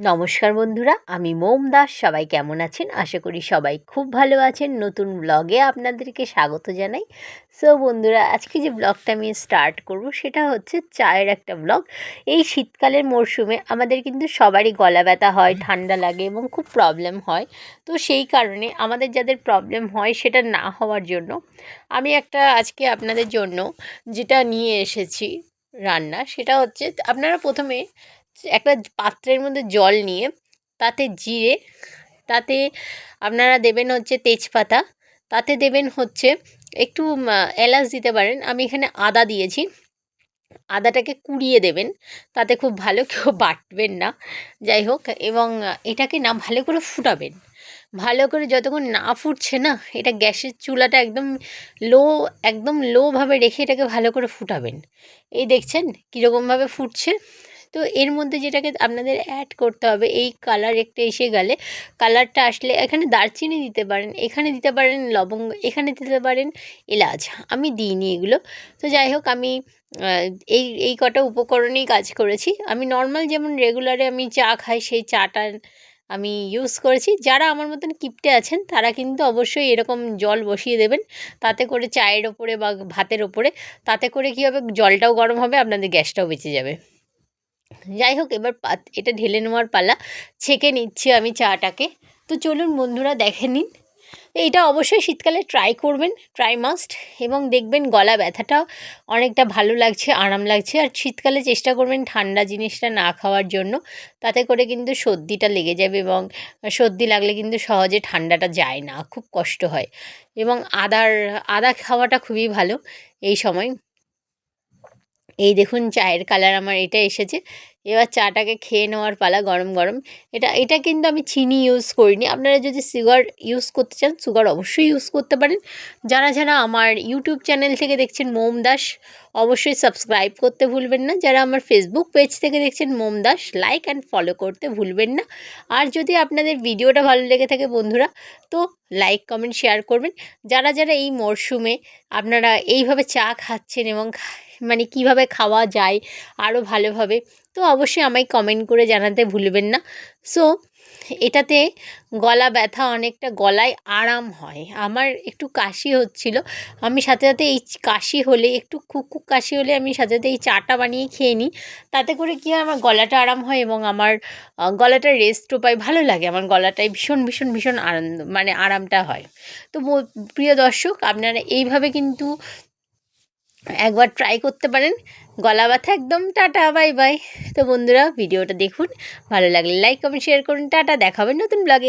নমস্কার বন্ধুরা, আমি মোম দাস, সবাই কেমন আছেন? আশা করি সবাই খুব ভালো আছেন। নতুন ব্লগে আপনাদেরকে স্বাগত জানাই। সো বন্ধুরা, আজকে যে ব্লগটা আমি স্টার্ট করব, সেটা হচ্ছে চায়ের একটা ব্লগ এই শীতকালের মরশুমে আমাদের কিন্তু সবারই গলা ব্যথা হয়, ঠান্ডা লাগে এবং খুব প্রবলেম হয়। তো সেই কারণে আমাদের যাদের প্রবলেম হয়, সেটা না হওয়ার জন্য আমি একটা আজকে আপনাদের জন্য যেটা নিয়ে এসেছি রান্না, সেটা হচ্ছে আপনারা প্রথমে একটা পাত্রের মধ্যে জল নিয়ে তাতে জিরে, তাতে আপনারা দেবেন হচ্ছে তেজপাতা, তাতে দেবেন হচ্ছে একটু এলাচ দিতে পারেন। আমি এখানে আদা দিয়েছি। আদাটাকে কুড়িয়ে দেবেন। তাতে খুব ভালো কেউ বাটবেন না। যাই হোক, এবং এটাকে না ভালো করে ফুটাবেন। ভালো করে যতক্ষণ না ফুটছে না, এটা গ্যাসের চুলাটা একদম লো, একদম লোভাবে রেখে এটাকে ভালো করে ফুটাবেন। এই দেখছেন কীরকমভাবে ফুটছে। তো এর মধ্যে যেটাকে আপনাদের অ্যাড করতে হবে, এই কালার একটা এসে গেলে কালারটা আসলে এখানে দারচিনি দিতে পারেন, এখানে দিতে পারেন লবঙ্গ, এখানে দিতে পারেন এলাচ, আমি দিইনি এগুলো। তো যাই হোক, আমি এই এই কটা উপকরণেই কাজ করেছি। আমি নর্মাল যেমন রেগুলারে আমি চা খাই, সেই চাটা আমি ইউজ করেছি। যারা আমার মতন কিপটে আছেন, তারা কিন্তু অবশ্যই এরকম জল বসিয়ে দেবেন। তাতে করে চায়ের ওপরে বা ভাতের ওপরে, তাতে করে কী হবে? জলটাও গরম হবে, আপনাদের গ্যাসটাও বেঁচে যাবে। যাই হোক, এবার এটা ঢেলে নেওয়ার পালা। ছেঁকে নিচ্ছি আমি চাটাকে। তো চলুন বন্ধুরা, দেখে নিন। এইটা অবশ্যই শীতকালে ট্রাই করবেন ট্রাই মাস্ট এবং দেখবেন গলা ব্যথাটা অনেকটা ভালো লাগছে, আরাম লাগছে। আর শীতকালে চেষ্টা করবেন ঠান্ডা জিনিসটা না খাওয়ার জন্য। তাতে করে কিন্তু সর্দিটা লেগে যাবে এবং সর্দি লাগলে কিন্তু সহজে ঠান্ডাটা যায় না, খুব কষ্ট হয়। এবং আদার, আদা খাওয়াটা খুবই ভালো এই সময়। এই দেখুন চায়ের কালার আমার এটা এসেছে। এবার চাটাকে খেয়ে নেওয়ার পালা গরম গরম। এটা এটা কিন্তু আমি চিনি ইউজ করিনি। আপনারা যদি সুগার ইউজ করতে চান সুগার অবশ্যই ইউজ করতে পারেন। যারা যারা আমার ইউটিউব চ্যানেল থেকে দেখছেন মোম দাস, অবশ্যই সাবস্ক্রাইব করতে ভুলবেন না। যারা আমার ফেসবুক পেজ থেকে দেখছেন মোম দাস লাইক অ্যান্ড ফলো করতে ভুলবেন না। আর যদি আপনাদের ভিডিওটা ভালো লেগে থাকে বন্ধুরা, তো লাইক কমেন্ট শেয়ার করবেন। যারা যারা এই মরশুমে আপনারা এইভাবে চা খাচ্ছেন এবং মানে কীভাবে খাওয়া যায় আরও ভালোভাবে, তো অবশ্যই আমায় কমেন্ট করে জানাতে ভুলবেন না। সো এটাতে গলা ব্যথা অনেকটা গলায় আরাম হয়। আমার একটু কাশি হচ্ছিল, আমি সাথে সাথে এই কাশি হলে, একটু খুক কাশি হলে আমি সাথে সাথে এই চাটা বানিয়ে খেয়ে নিই। তাতে করে কী হয়, আমার গলাটা আরাম হয় এবং আমার গলাটা রেস্টও পাই, ভালো লাগে। আমার গলাটায় ভীষণ ভীষণ ভীষণ আনন্দ মানে আরামটা হয়। তো প্রিয় দর্শক, আপনারা এইভাবে কিন্তু একবার ট্রাই করতে পারেন। গলা ব্যথা একদম টাটা বাই বাই তো বন্ধুরা, ভিডিওটা দেখুন। ভালো লাগলে লাইক কমেন্ট শেয়ার করুন। টাটা দেখাবেন নতুন ব্লগে